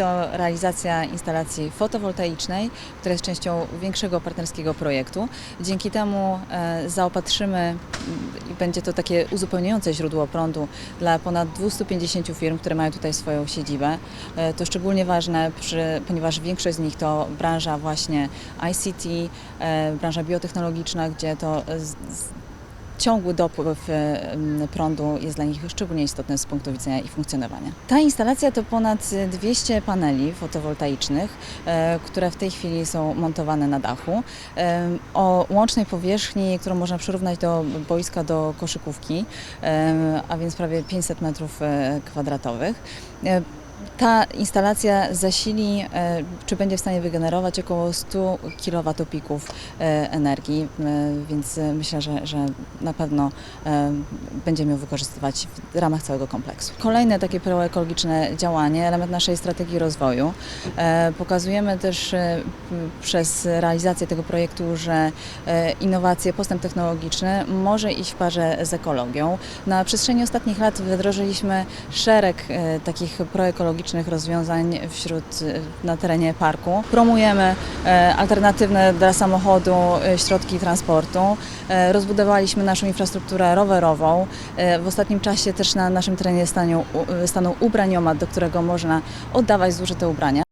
to realizacja instalacji fotowoltaicznej, która jest częścią większego partnerskiego projektu. Dzięki temu e, zaopatrzymy i będzie to takie uzupełniające źródło prądu dla ponad 250 firm, które mają tutaj swoją siedzibę. E, To szczególnie ważne, ponieważ większość z nich to branża właśnie ICT, e, branża biotechnologiczna, gdzie to ciągły dopływ e, m, prądu jest dla nich szczególnie istotny z punktu widzenia ich funkcjonowania. Ta instalacja to ponad 200 paneli fotowoltaicznych, e, które w tej chwili są montowane na dachu. E, O łącznej powierzchni, którą można przyrównać do boiska do koszykówki, e, a więc prawie 500 metrów kwadratowych. Ta instalacja zasili, e, czy będzie w stanie wygenerować około 100 kWp e, energii, e, więc myślę, że, że na pewno będziemy ją wykorzystywać w ramach całego kompleksu. Kolejne takie proekologiczne działanie, element naszej strategii rozwoju. Pokazujemy też przez realizację tego projektu, że innowacje, postęp technologiczny może iść w parze z ekologią. Na przestrzeni ostatnich lat wdrożyliśmy szereg takich proekologicznych rozwiązań wśród, e, na terenie parku. Promujemy e, alternatywne dla samochodu e, środki transportu. E, Rozbudowaliśmy naszą infrastrukturę rowerową. W ostatnim czasie też na naszym terenie stanią, u- stanął ubraniomat, do którego można oddawać zużyte ubrania.